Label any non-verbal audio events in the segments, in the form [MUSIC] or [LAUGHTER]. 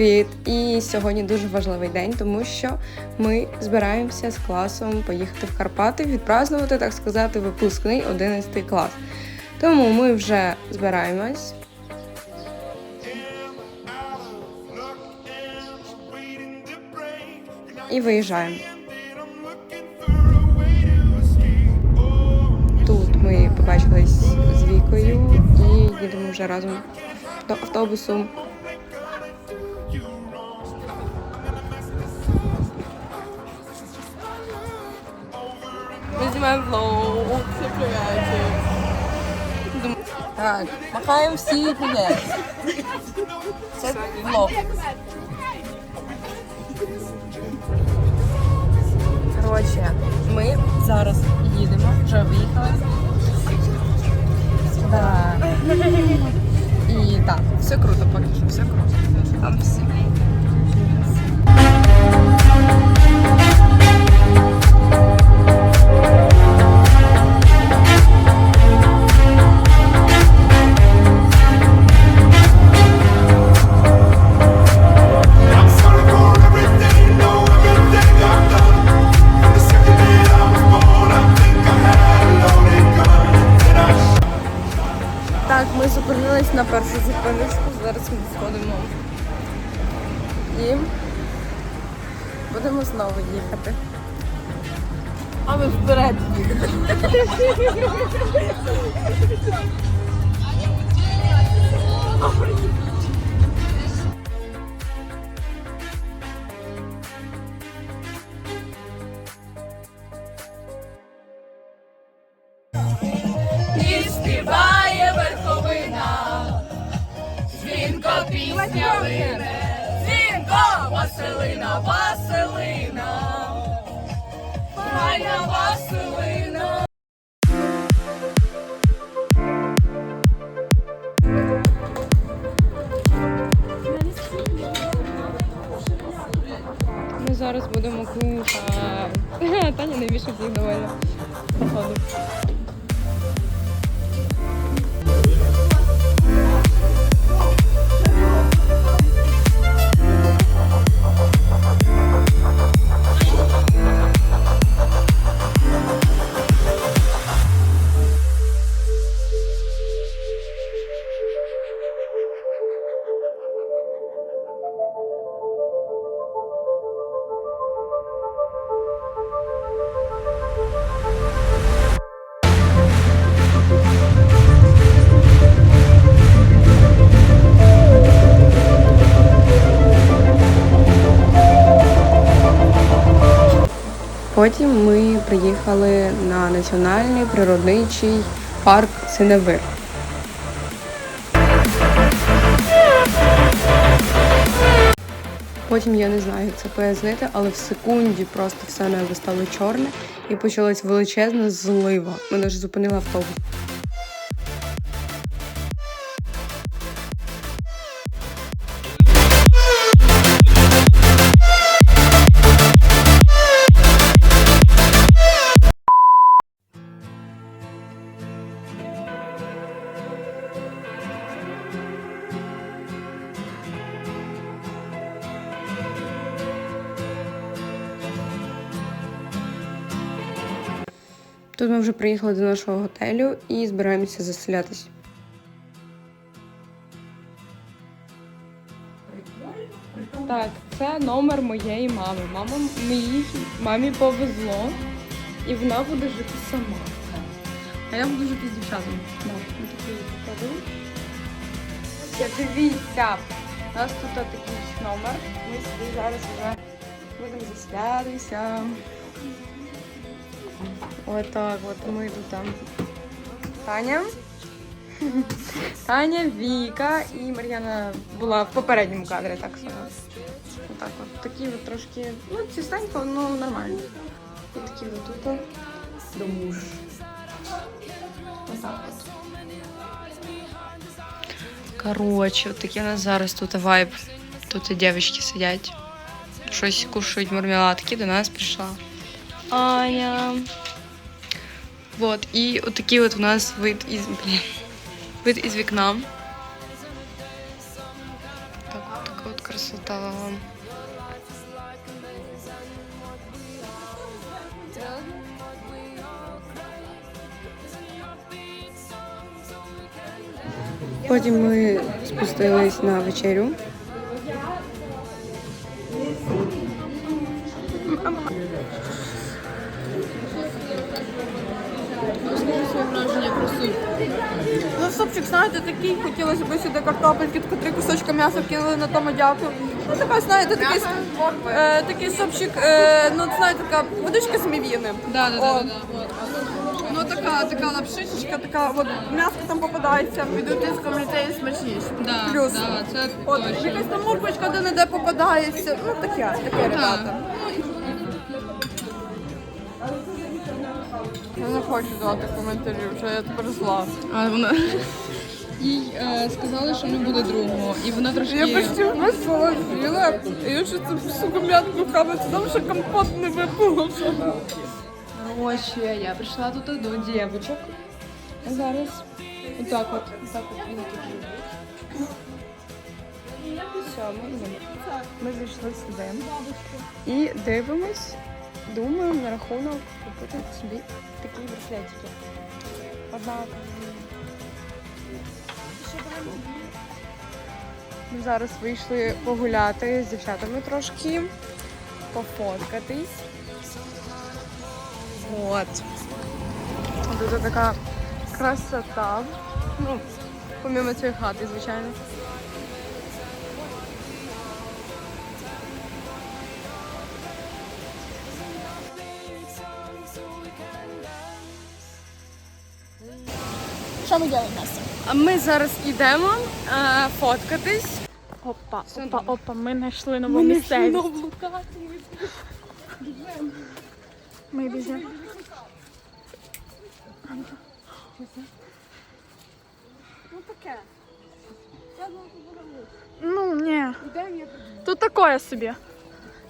привіт! І сьогодні дуже важливий день, тому що ми збираємося з класом поїхати в Карпати, відпразнувати, так сказати, випускний 11 клас. Тому ми вже збираємось. І виїжджаємо. Тут ми побачились з Вікою і їдемо вже разом до автобусу. Влог. Всім привіт. Так, махаємо всі привіт. Це влог. Коротше, ми зараз їдемо, вже виїхали. Да. І так, все круто, поки що, все круто. Там всі. Дзвінко пісня Василина, Василина, файна Василина. Ми зараз будемо кухати. [LAUGHS] Таня найбільше всіх довольна. Походу. Приїхали на національний природничий парк Синевир. Потім я не знаю, як це пояснити, але в секунді просто все небо стало чорне і почалась величезна злива. Мене ж зупинили автобус. Приїхали до нашого готелю і збираємося заселятись. Так, це номер моєї мами. Мама моїй мамі повезло, і вона буде жити сама. А я буду жити з дівчатами. Дивіться, у нас тут такий номер. Ми зараз вже будемо заселятися. Отак, от ми тут там. Таня. Таня, Віка і Мар'яна була в попередньому кадрі, так само. Отак от. Такі от трошки, ну, чистенько, ну нормально. І такі от тут до. Отак от. Коротше, от такий у нас зараз тут вайб. Тут і дівчатки сидять. щось кушають мармеладки, до нас прийшла Аня. Вот, і от такий от у нас вид із блін, вид із вікна. Так, от така от красота. Потім ми спустились на вечерю. Ну, супчик, знаєте, такий, хотілося б сюди картопельки, три кусочки м'яса вкинули на тому дякую. Ну, така, знаєте, такий, е, такий супчик, е, ну, знаєте, така водичка з мівіни. Да, да, О. Ну, така, така лапшичечка, така, от м'ясо там попадається, в ідутинському ліцеї смачніше. Да, Плюс. да, це От, точно. якась там морквочка де-не-де попадається. Ну, таке, таке, ребята. Я не хочу давати коментарів, вже я тепер зла. А вона їй е, сказали, що не буде другого, і вона трошки. Я почти весело з'їла, і я ще цю сука м'ятку руками, це там ще компот не випало. Короче, я прийшла тут до дівчинок. А зараз отак от, отак от вони тут. Все, ми йдемо. Ми зайшли сюди. І дивимось, думаємо на рахунок купити собі такі браслетики. Однак. Ми зараз вийшли погуляти з дівчатами трошки, пофоткатись. Вот. Тут така красота. Ну, помимо цієї хати, звичайно. Що ми робимо, Настя? А ми зараз йдемо е, фоткатись. Опа, опа, опа, ми знайшли нову місцевість. Ми біжимо. Ну, таке. Ну, ні. Тут такое собі.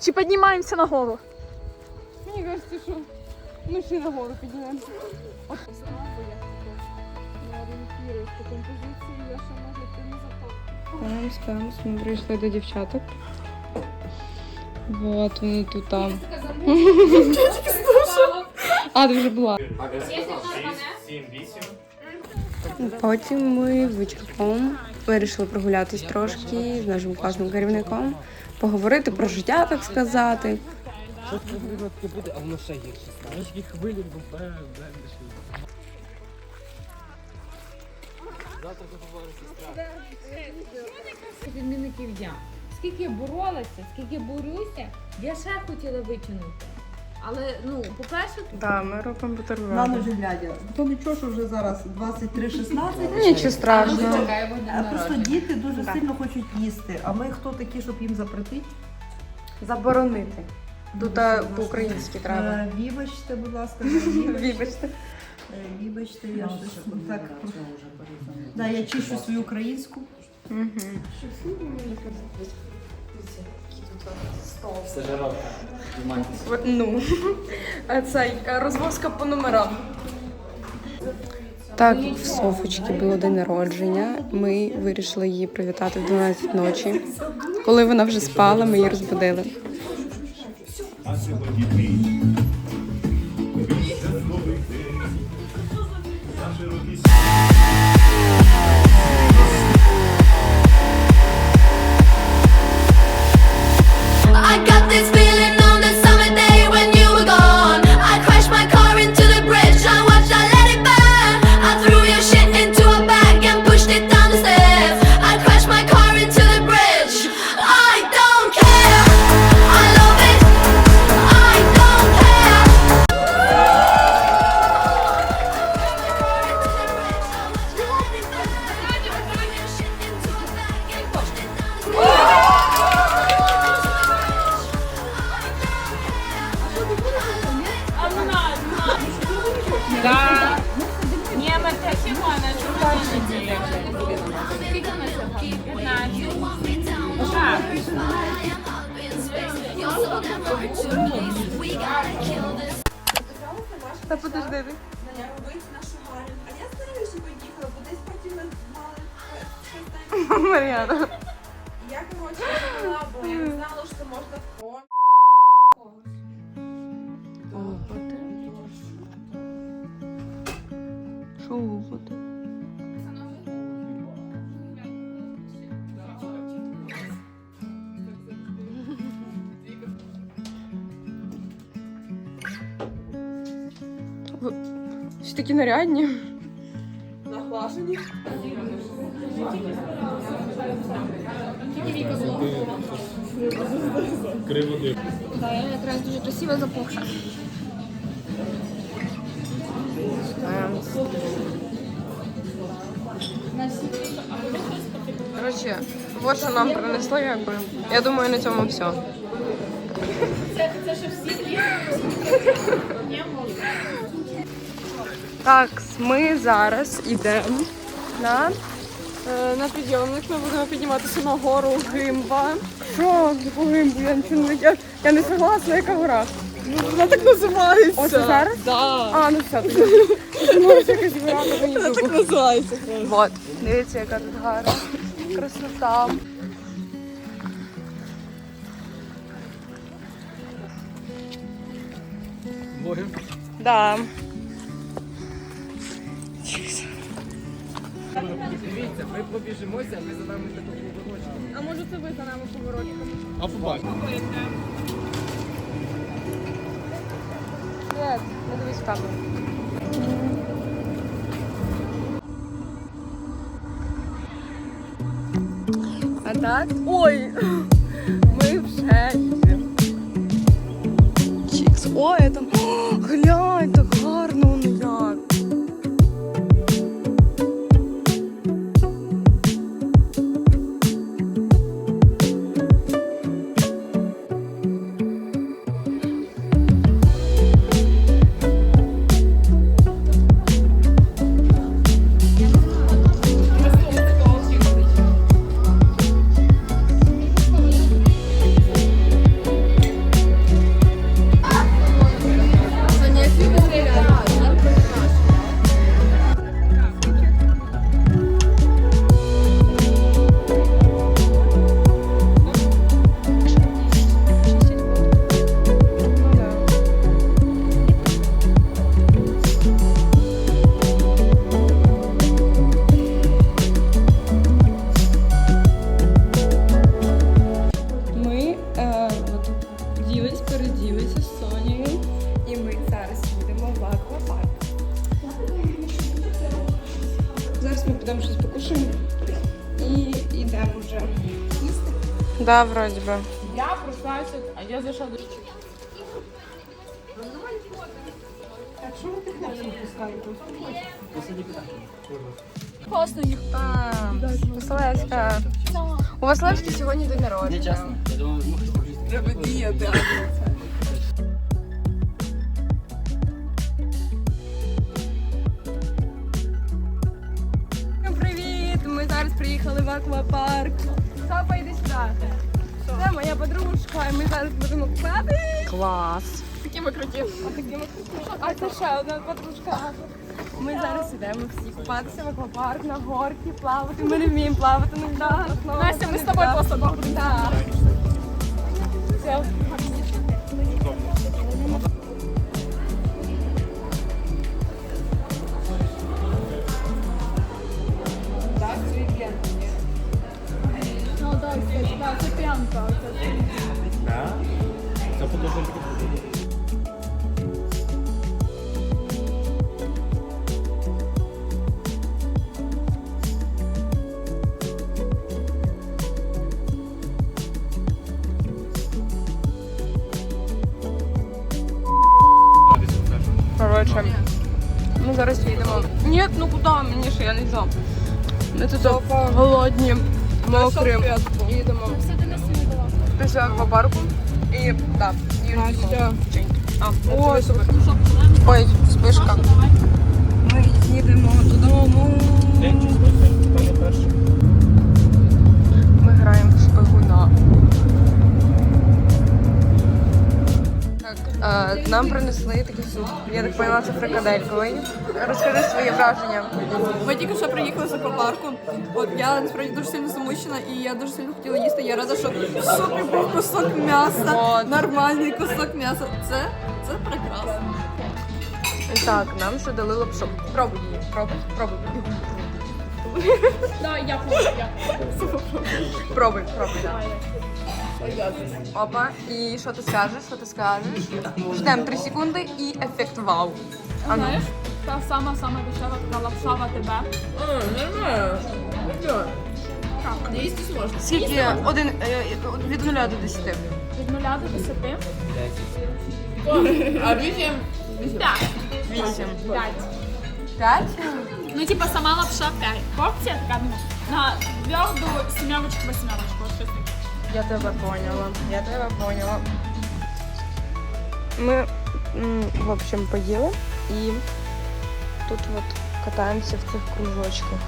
Чи піднімаємося на гору? Мені кажеться, що ми ще на гору Спамс, спамс, ми прийшли до дівчаток. Вот, вони тут там. А, ти вже була. Потім ми вечірком вирішили прогулятись трошки з нашим класним керівником, поговорити про життя, так сказати. Щось потрібно таке буде, а воно ще гірше. Знаєш, які хвилі, бо бе, бе, Завтра ти побачиш відмінників я. Скільки боролася, скільки борюся, я ще хотіла витягнути. Але ну, по-перше, Да, ми робимо бутерброди. ножі глядя. То нічого, що вже зараз 23-16. Нічого страшного. А просто діти дуже сильно хочуть їсти. А ми хто такі, щоб їм запретити? Заборонити. Тут а, по-українськи треба. Е, Вибачте, будь ласка. [LAUGHS] Вибачте. Е, Вибачте, я щось так. Да, я чищу свою українську. Стажировка. Знімайтеся. Ну, а цей е, розвозка по номерам. Так, в Софочки було день народження. Ми вирішили її привітати в 12 ночі. Коли вона вже спала, ми її розбудили. Bye. Та подожди. робити нашу Галю. А я знаю, що поїхала, бо десь потім ми мали щось такі нарядні. Наглажені. Да, я якраз дуже красиво запухша. Коротше, вот що нам принесли, якби. Я думаю, на цьому все. Так, ми зараз йдемо на, Е, На підйомник ми будемо підніматися на гору Гимба. що, яку гимбу? Я нічого не я, я не согласна, яка гора. Вона так називається. Ось зараз? Да. А, ну все, тоді. [LAUGHS] Ну, ось якась гора, то мені Вона так називається. Вот, дивіться, яка тут гарна. Красота. Блогер. Да. Дивіться, ми побіжимося, а ми за нами таку поворочку. А може це ви за нами поворотником? А побачимо. Привіт, не дивись в камеру. А так? Ой! Підемо щось покушаємо і йдемо вже їсти. Да, вроді би. Я проснулася, а я зайшла до Класно їх. А, Василевська. У Василевській сьогодні день народження. Треба діяти. Приїхали в аквапарк. Сапа, йди сюди. Це моя подружка, і ми зараз будемо купати. Клас. Такі ми круті. А це ще одна подружка. Ми зараз ідемо всі купатися в аквапарк, на горки, плавати. Ми не вміємо плавати, ну да. Настя, ми з тобою просто будемо. Так. Все. Так, так, це п'янка. Це подовжуємо таку Коротше, ми зараз їдемо. Ні, ну куди мені ще я не взяв. Ми тут голодні, мокрі. Їдемо після аквапарку. І так, їдемо. Ой, супер. ой, спишка. Ми їдемо додому. Ми граємо в шпигуна. Е, нам принесли такий суп. Я так поняла, це фрикадельковий. Розкажи свої враження. Ми тільки що приїхали з аквапарку. От я насправді дуже сильно замучена і я дуже сильно хотіла їсти. Я рада, що в супі був кусок м'яса, нормальний кусок м'яса. Це, це прекрасно. Так, нам ще дали лапшу. Пробуй її, пробуй, пробуй. Да, я помню, я Пробуй, пробуй, так. Опа, і що ти скажеш? Що ти скажеш? Ждемо 3 секунди і ефект вау. А ну. Знаєш, та сама сама дешева така лапша в АТБ. Скільки? Один е, від нуля до 10. Від 0 до 10. А вісім? 5. 8. 5. 5? Ну, типа сама лапша 5. Порція така, ну, на тверду сім'явочку, восьмерочку, щось таке. Я тебе поняла. Я тебе поняла. Ми, в общем, поїли і тут от катаємося в цих кружочках.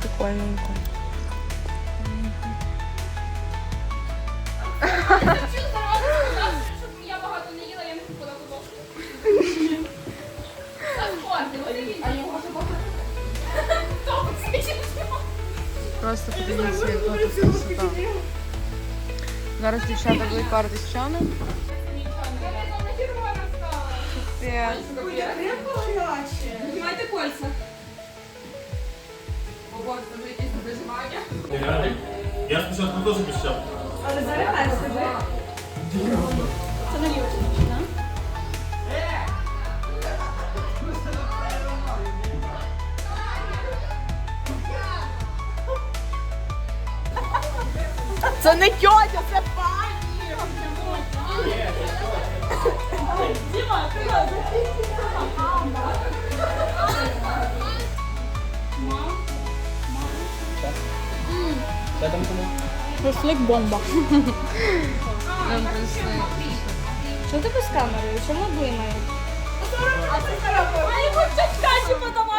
Прикольненько. Я багато не їла, я не купила кудошку. Просто подивіться, яка тут красота. Зараз дівчата будуть парити щани. Знімайте кольця. Я спочатку теж пішов. Це не тьотя, це! Шашлик бомба. Нам принесли. Що ти без камери? Чому блимає? А йому чашкачі подавайте,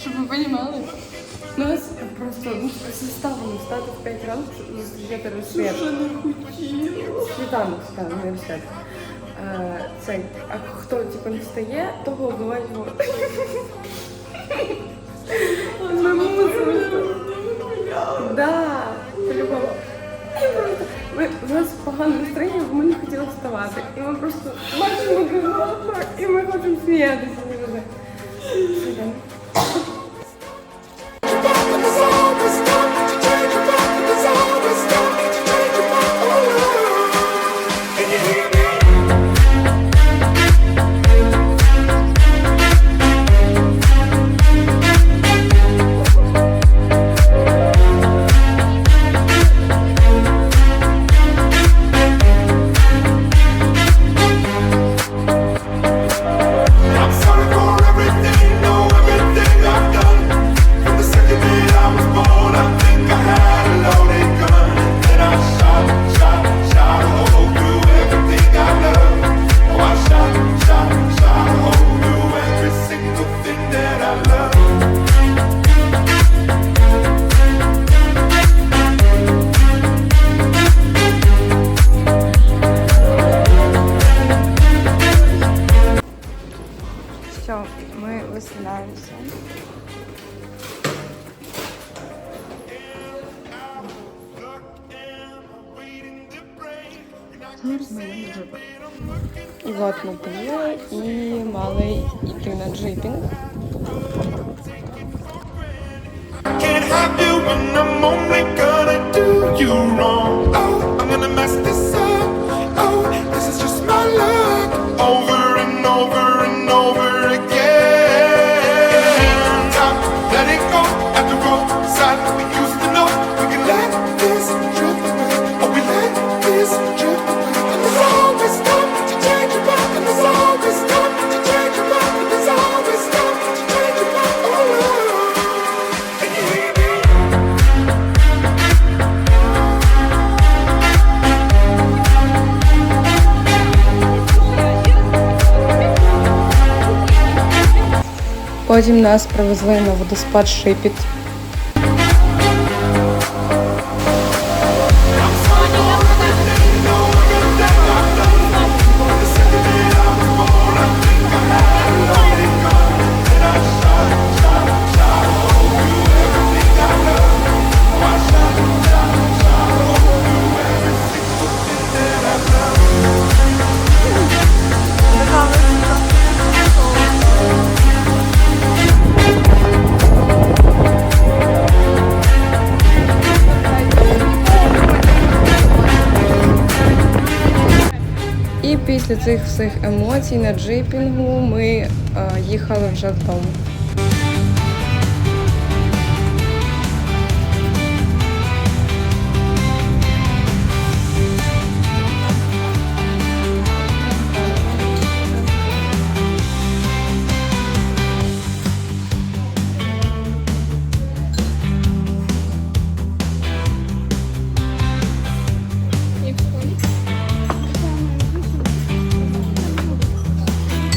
Щоб ви розуміли, нас просто ну, заставили встати в 5 ранку, щоб зустрічати розсвіт. Вже не хотіла. Світанок, так, не розсвіт. Е, Цей, а хто типу, не встає, того вбивають воду. Ми мусили. Да, по-любому. У нас погане настроєння, бо ми не хотіли вставати. І ми просто бачимо и мы і ми хочемо сміятися. І от ми поїли і мали йти на джипінг. Can't have you when I'm only gonna do you wrong. Потім нас привезли на водоспад Шипіт. Після цих всіх емоцій на джипінгу ми е, їхали вже додому.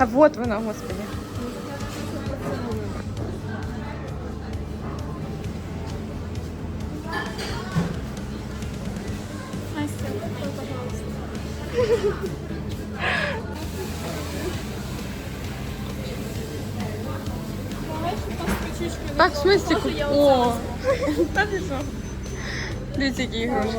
Та вот вона, господи. Так, в смысле? О! Та ти що? Дивіться, які іграшки.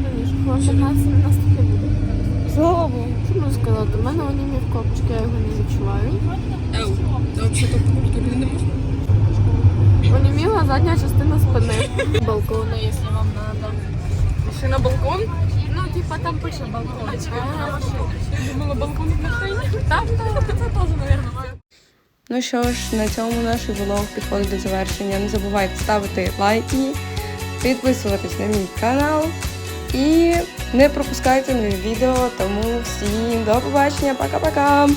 хвилин, що раніше? Хвилин 15 нас таке буде. Слава Богу. Що можу сказати? У мене онімів копчики, я його не відчуваю. Взагалі тобі не можна. Оніміла задня частина спини. Балкона, якщо вам надо. Ще на балкон? Ну, типа там пише балкон. Я думала, балкон в машині. Так, так, це теж, мабуть. Ну що ж, на цьому наш влог підходить до завершення. Не забувайте ставити лайки, підписуватись на мій канал і не пропускайте нові відео. Тому всім до побачення, пока-пока!